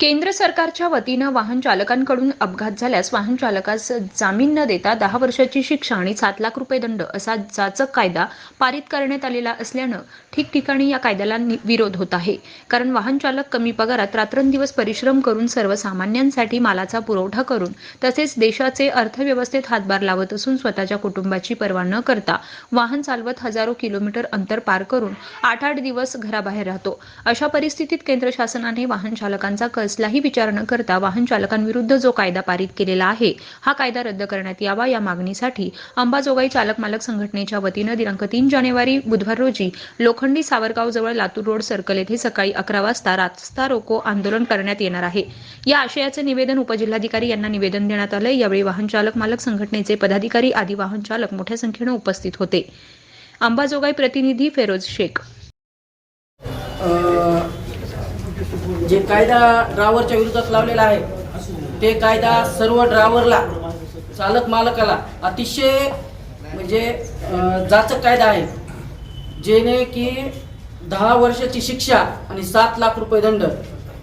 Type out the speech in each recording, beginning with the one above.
केंद्र सरकारच्या वतीनं वाहन चालकांकडून अपघात झाल्यास वाहन चालकास जामीन न देता दहा वर्षाची शिक्षा आणि सात लाख रुपये दंड असा जाचक कायदा पारित करण्यात आलेला असल्यानं ठिकठिकाणी या कायद्याला नि- विरोध होत आहे. कारण वाहन चालक कमी पगारात रात्रंदिवस परिश्रम करून सर्वसामान्यांसाठी मालाचा पुरवठा करून तसेच देशाचे अर्थव्यवस्थेत हातभार लावत असून स्वतःच्या कुटुंबाची पर्वा न करता वाहन चालवत हजारो किलोमीटर अंतर पार करून आठ आठ दिवस घराबाहेर राहतो. अशा परिस्थितीत केंद्र शासनाने वाहन चालकांचा कसलाही विचार न करता वाहन चालकांविरुद्ध जो कायदा पारित केलेला आहे हा कायदा रद्द करण्यात यावा या मागणीसाठी अंबाजोगाई चालक मालक संघटनेच्या वतीनं दिनांक तीन जानेवारी बुधवार रोजी लोखंडी सावरगाव जवळ लातूर रोड सर्कल येथे सकाळी अकरा वाजता रास्ता रोको आंदोलन करण्यात येणार आहे. या आशयाचे निवेदन उपजिल्हाधिकारी यांना निवेदन देण्यात आलं यावेळी वाहन चालक मालक संघटनेचे पदाधिकारी आदी वाहन चालक मोठ्या संख्येनं उपस्थित होते. अंबाजोगाई प्रतिनिधी फेरोज शेख. जे कायदा ड्रायव्हरच्या विरोधात लावलेला आहे ते कायदा सर्व ड्रायव्हरला चालक मालकाला अतिशय म्हणजे जाचक कायदा आहे. जेणे की दहा वर्षाची शिक्षा आणि सात लाख रुपये दंड.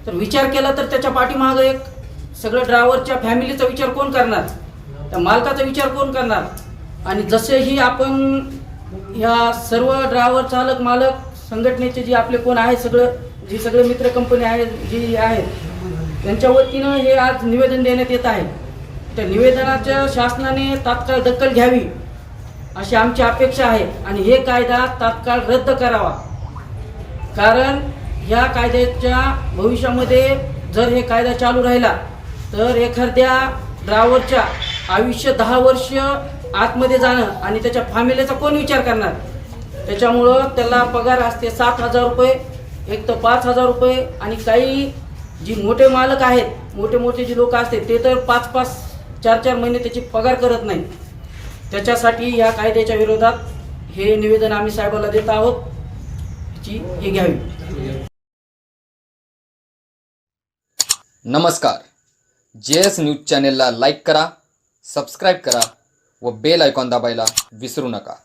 तर विचार केला तर त्याच्या पाठीमागं एक सगळं ड्रायव्हरच्या फॅमिलीचा विचार कोण करणार? त्या मालकाचा विचार कोण करणार? आणि जसेही आपण ह्या सर्व ड्रायव्हर चालक मालक संघटनेचे जे आपले कोण आहे सगळं जी सगळे मित्र कंपनी आहेत जी आहेत त्यांच्या वतीनं हे आज निवेदन देण्यात येत आहे. त्या निवेदनाच्या शासनाने तात्काळ दखल घ्यावी अशी आमची अपेक्षा आहे आणि हे कायदा तात्काळ रद्द करावा. कारण ह्या कायद्याच्या भविष्यामध्ये जर हे कायदा चालू राहिला तर एखाद्या ड्रायव्हरच्या आयुष्य दहा वर्ष आतमध्ये जाणं आणि त्याच्या फॅमिलीचा कोण विचार करणार? त्याच्यामुळं त्याला पगार असते सात हजार रुपये एक तर पाच हजार रुपये आणि काही जी मोठे मालक आहेत मोठे मोठे जे लोक असते ते तर पाच पाच चार चार महिने त्याची पगार करत नाही त्याच्यासाठी या कायद्याच्या विरोधात हे निवेदन आम्ही साहेबाला देत आहोत. ची हे घ्यावी. नमस्कार. जे एस न्यूज चॅनेलला लाईक करा सबस्क्राईब करा व बेल आयकॉन दाबायला विसरू नका.